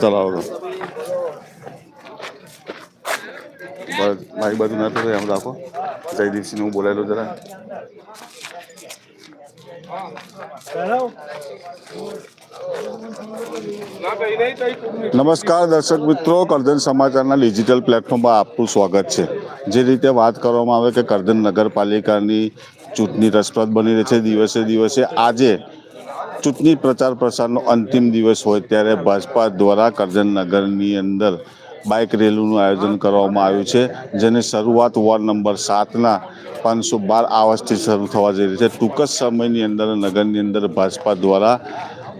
ચલાવો મારી બાજુ ના થતો એમ રાખો. જયદીપસિંહ હું બોલાયેલો જરા. નમસ્કાર દર્શક મિત્રો, કરજણ સમાચારના ડિજિટલ પ્લેટફોર્મમાં આપનું સ્વાગત છે. જે રીતે વાત કરવામાં આવે કે કરજણ નગરપાલિકાની ચૂંટણી રસપ્રદ બની રહી છે, દિવસે દિવસે આજે ચૂંટણી પ્રચાર પ્રસારનો અંતિમ દિવસ હોય ત્યારે ભાજપા દ્વારા કરજણ નગરની અંદર બાઇક રેલીનું આયોજન કરવામાં આવ્યું છે, જેની શરૂઆત વોર્ડ નંબર સાતના પાંચસો બાર આવાસથી શરૂ થવા જઈ રહી છે. ટૂંક જ સમયની અંદર નગરની અંદર ભાજપા દ્વારા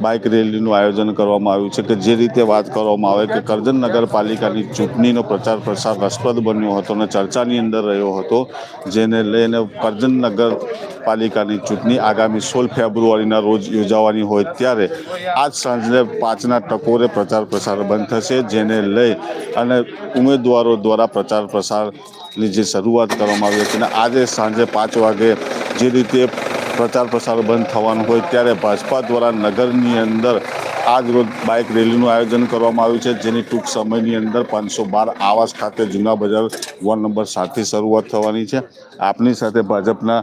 બાઇક રેલીનું આયોજન કરવામાં આવ્યું છે કે જે રીતે વાત કરવામાં આવે કે કરજણ નગરપાલિકાની ચૂંટણીનો પ્રચાર પ્રસાર રસપ્રદ બન્યો હતો અને ચર્ચાની અંદર રહ્યો હતો, જેને લઈને કરજણ નગરપાલિકાની ચૂંટણી આગામી સોળ ફેબ્રુઆરીના રોજ યોજાવાની હોય ત્યારે આજ સાંજે પાંચના ટકોરે પ્રચાર પ્રસાર બંધ થશે, જેને લઈ અને ઉમેદવારો દ્વારા પ્રચાર પ્રસારની જે શરૂઆત કરવામાં આવી હતી અને આજે સાંજે પાંચ વાગે જે રીતે પ્રચાર પ્રસાર બંધ થવાનો હોય ત્યારે ભાજપા દ્વારા નગરની અંદર આજ રોજ બાઇક રેલીનું આયોજન કરવામાં આવ્યું છે, જેની ટૂંક સમયની અંદર પાંચસો બાર આવાસ ખાતે જૂના બજાર વોર્ડ નંબર સાતથી શરૂઆત થવાની છે. આપની સાથે ભાજપના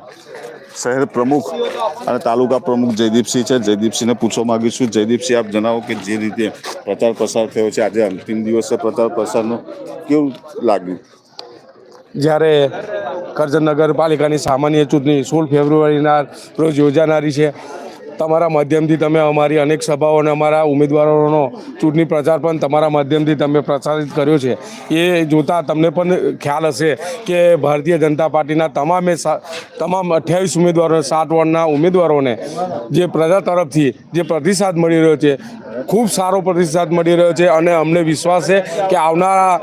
શહેર પ્રમુખ અને તાલુકા પ્રમુખ જયદીપસિંહ છે. જયદીપસિંહને પૂછવા માગીશું જયદીપસિંહ, આપ જણાવો કે જે રીતે પ્રચાર પ્રસાર થયો છે, આજે અંતિમ દિવસે પ્રચાર પ્રસારનો કેવું લાગ્યું? જ્યારે કરજણ નગરપાલિકાની સામાન્ય ચૂંટણી સોળ ફેબ્રુઆરીના રોજ યોજાનારી છે. તમારા માધ્યમથી તમે અમારી અનેક સભાઓ અને અમારા ઉમેદવારોનો ચૂંટણી પ્રચાર પણ તમારા માધ્યમથી તમે પ્રસારિત કર્યો છે. એ જોતાં તમને પણ ખ્યાલ હશે કે ભારતીય જનતા પાર્ટીના તમામે તમામ અઠ્યાવીસ ઉમેદવારો સાત વોર્ડના ઉમેદવારોને જે પ્રજા તરફથી જે પ્રતિસાદ મળી રહ્યો છે ખૂબ સારો પ્રતિસાદ મળી રહ્યો છે અને અમને વિશ્વાસ છે કે આવનારા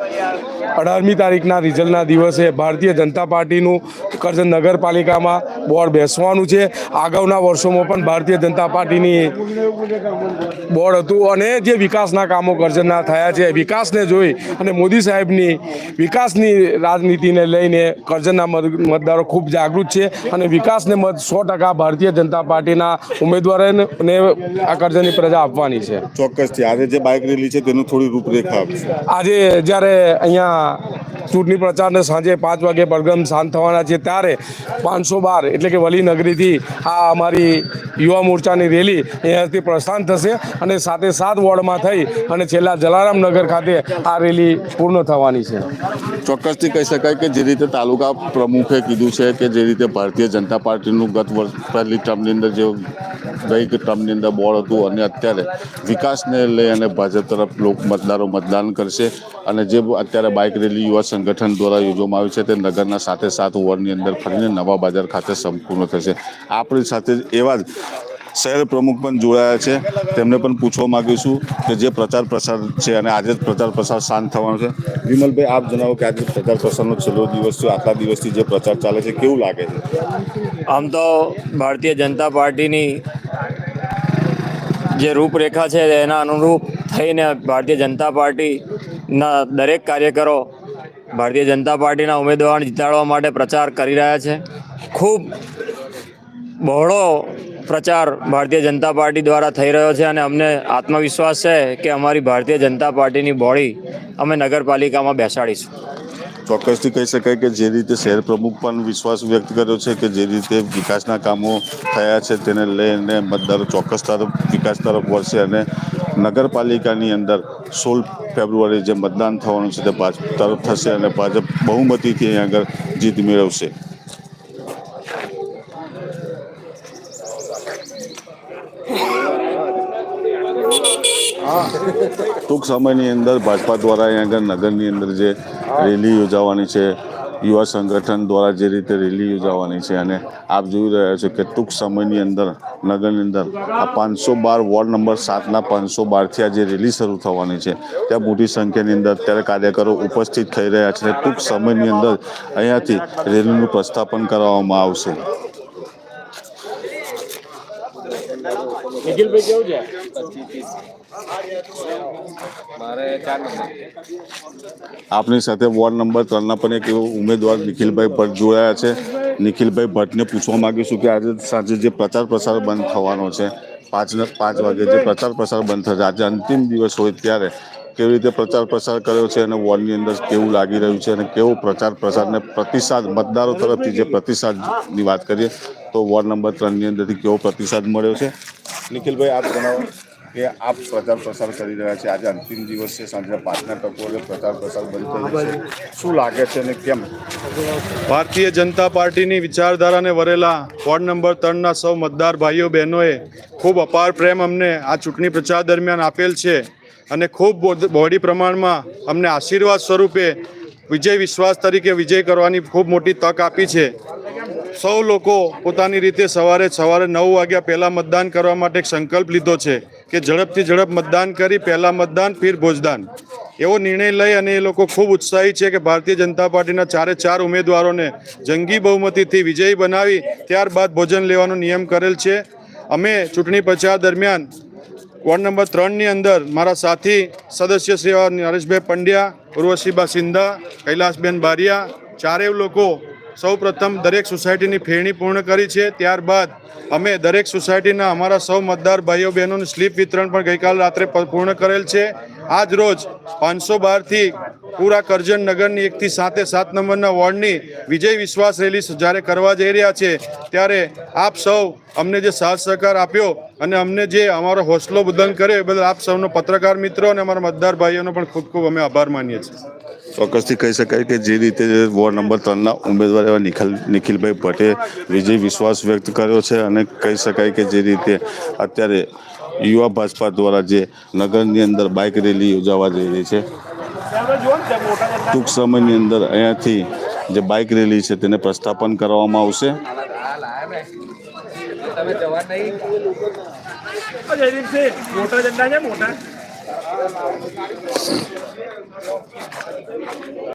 અઢારમી તારીખના રિઝલ્ટના દિવસે ભારતીય જનતા પાર્ટીનું કરજણ નગરપાલિકામાં બોર્ડ બેસવાનું છે. અગાઉના વર્ષોમાં પણ ભારતીય જનતા પાર્ટીની બોર્ડ હતું અને જે વિકાસના કામો કરજણના થયા છે, વિકાસને જોઈ અને મોદી સાહેબની વિકાસની રાજનીતિને લઈને કરજણના મત- મતદારો ખૂબ જાગૃત છે અને વિકાસને મત સો ટકા ભારતીય જનતા પાર્ટીના ઉમેદવારોને આ કરજણની પ્રજા આપવાની છે. ચોક્કસથી આજે જે બાઇક રેલી છે તેનું થોડી રૂપરેખા આજે જ્યારે અહીંયા ચૂંટણી પ્રચારને સાંજે પાંચ વાગે પડગમ શાંત થવાના છે. ત્યારે પાંચસો બાર એટલે કે વલીનગરીથી આ અમારી યુવા મોરચાની રેલી અહીંયાથી પ્રસ્થાન થશે અને સાથે સાત વોર્ડમાં થઈ અને છેલ્લા જલારામનગર ખાતે આ રેલી પૂર્ણ થવાની છે. ચોક્કસથી કહી શકાય કે જે રીતે તાલુકા પ્રમુખે કીધું છે કે જે રીતે ભારતીય જનતા પાર્ટીનું ગત વર્ષ પહેલી ટર્મની અંદર જે ગઈ ટર્મની અંદર બોર્ડ હતું અને અત્યારે વિકાસને લઈ અને ભાજપ તરફ લોક મતદારો મતદાન કરશે અને જે અત્યારે બાઇક રેલી યુવા સંગઠન દ્વારા યોજવામાં આવી છે તે નગરના સાથે સાત વોર્ડની અંદર ફરીને નવા બજાર ખાતે સંપૂર્ણ થશે. આપણી સાથે એવા જ શહેર પ્રમુખ પણ જોડાયા છે. તેમને પણ પૂછવા માંગીશું કે જે પ્રચાર પ્રસાર છે અને આજે જ પ્રચાર પ્રસાર શાંત થવાનો છે. વિમલભાઈ, આપ જણાવો કે આજે પ્રચાર પ્રસારનો છેલ્લો દિવસ છે, આટલા દિવસથી જે પ્રચાર ચાલે છે, કેવું લાગે છે? આમ તો ભારતીય જનતા પાર્ટીની જે રૂપરેખા છે, એના અનુરૂપ થઈને ભારતીય જનતા પાર્ટીના દરેક કાર્યકરો ભારતીય જનતા પાર્ટીના ઉમેદવારને જીતાડવા માટે પ્રચાર કરી રહ્યા છે. ખૂબ બહોળો પ્રચાર ભારતીય જનતા પાર્ટી દ્વારા થઈ રહ્યો છે અને અમને આત્મવિશ્વાસ છે કે અમારી ભારતીય જનતા પાર્ટીની બોડી અમે નગરપાલિકામાં બેસાડીશું. ચોક્કસથી કહી શકાય કે જે રીતે શહેર પ્રમુખ પણ વિશ્વાસ વ્યક્ત કર્યો છે કે જે રીતે વિકાસના કામો થયા છે તેને લઈને મતદારો ચોક્કસ તરફ, વિકાસ તરફ વળશે અને નગરપાલિકાની અંદર સોળ ફેબ્રુઆરી જે મતદાન થવાનું છે તે ભાજપ તરફ થશે અને ભાજપ બહુમતીથી અહીં આગળ જીત મેળવશે. ટૂંક સમયની અંદર ભાજપા દ્વારા અહીંયા આગળ નગરની અંદર જે રેલી યોજાવાની છે, યુવા સંગઠન દ્વારા જે રીતે રેલી યોજાવાની છે અને આપ જોઈ રહ્યા છો કે ટૂંક સમયની અંદર નગરની અંદર આ પાંચસો બાર વોર્ડ નંબર સાતના પાંચસો બારથી આ જે રેલી શરૂ થવાની છે, ત્યાં મોટી સંખ્યાની અંદર અત્યારે કાર્યકરો ઉપસ્થિત થઈ રહ્યા છે અને ટૂંક સમયની અંદર અહીંયાથી રેલીનું પ્રસ્થાપન કરવામાં આવશે. આપની સાથે વોર્ડ નંબર ત્રણના પણ એક એવો ઉમેદવાર નિખિલભાઈ ભટ્ટ જોડાયા છે. નિખિલભાઈ ભટ્ટને પૂછવા માંગીશું કે આજે સાંજે જે પ્રચાર પ્રસાર બંધ થવાનો છે પાંચને પાંચ વાગે જે પ્રચાર પ્રસાર બંધ થશે આજે અંતિમ દિવસ હોય ત્યારે કેવી રીતે પ્રચાર પ્રસાર કર્યો છે અને વોર્ડની અંદર કેવું લાગી રહ્યું છે અને કેવો પ્રચાર પ્રસારને પ્રતિસાદ મતદારો તરફથી જે પ્રતિસાદની વાત કરીએ તો વોર્ડ નંબર ત્રણની અંદરથી કેવો પ્રતિસાદ મળ્યો છે? નિખિલભાઈ, આપ જણાવો કે આપ પ્રચાર પ્રસાર કરી રહ્યા છે. આજે અંતિમ દિવસ છે, સાંજે પાંચના ટકોરે પ્રચાર પ્રસાર બંધ થઈ છે શું લાગે છે અને કેમ? ભારતીય જનતા પાર્ટીની વિચારધારાને વરેલા વોર્ડ નંબર ત્રણના સૌ મતદાર ભાઈઓ, બહેનોએ ખૂબ અપાર પ્રેમ અમને આ ચૂંટણી પ્રચાર દરમિયાન આપેલ છે અને ખૂબ બહોળી પ્રમાણમાં અમને આશીર્વાદ સ્વરૂપે વિજય વિશ્વાસ તરીકે વિજય કરવાની ખૂબ મોટી તક આપી છે. સૌ લોકો પોતાની રીતે સવારે સવારે નવ વાગ્યા પહેલાં મતદાન કરવા માટે એક સંકલ્પ લીધો છે કે ઝડપથી ઝડપ મતદાન કરી, પહેલાં મતદાન, ફીર ભોજદાન. એવો નિર્ણય લઈ અને એ લોકો ખૂબ ઉત્સાહી છે કે ભારતીય જનતા પાર્ટીના ચારે ચાર ઉમેદવારોને જંગી બહુમતીથી વિજયી બનાવી, ત્યારબાદ ભોજન લેવાનો નિયમ કરેલ છે. અમે ચૂંટણી પ્રચાર દરમિયાન વોર્ડ નંબર ત્રણની અંદર મારા સાથી સદસ્ય શ્રી નરેશભાઈ પંડ્યા, ઉર્વશીબા સિંધા કૈલાસબેન બારિયા, ચારેય લોકો સૌ પ્રથમ દરેક સોસાયટીની ફેરણી પૂર્ણ કરી છે. ત્યારબાદ અમે દરેક સોસાયટીના અમારા સૌ મતદાર ભાઈઓ બહેનોનું સ્લીપ વિતરણ પણ ગઈકાલ રાત્રે પૂર્ણ કરેલ છે. આજ રોજ પાંચસો બારથી પૂરા કરજણ નગરની એકથી સાતે સાત નંબરના વોર્ડની વિજય વિશ્વાસ રેલી જ્યારે કરવા જઈ રહ્યા છે, ત્યારે આપ સૌ અમને જે સાથ સહકાર આપ્યો અને અમને જે અમારો હોસલો બુદંગ કર્યો, એ બદલ આપ સૌનો પત્રકાર મિત્રો અને અમારા મતદાર ભાઈઓનો પણ ખૂબ ખૂબ અમે આભાર માનીએ છીએ. ચોક્કસથી કહી શકાય કે જે રીતે વોર્ડ નંબર ત્રણના ઉમેદવાર એવા નિખિલ નિખિલભાઈ ભટ્ટે વિજય વિશ્વાસ વ્યક્ત કર્યો છે અને કહી શકાય કે જે રીતે અત્યારે યુવા ભાજપા દ્વારા જે નગરની અંદર બાઇક રેલી યોજાવા જઈ રહી છે. ટૂંક સમયની અંદર અહીંયાથી જે બાઇક રેલી છે તેને પ્રસ્થાપન કરવામાં આવશે. મોટા I don't.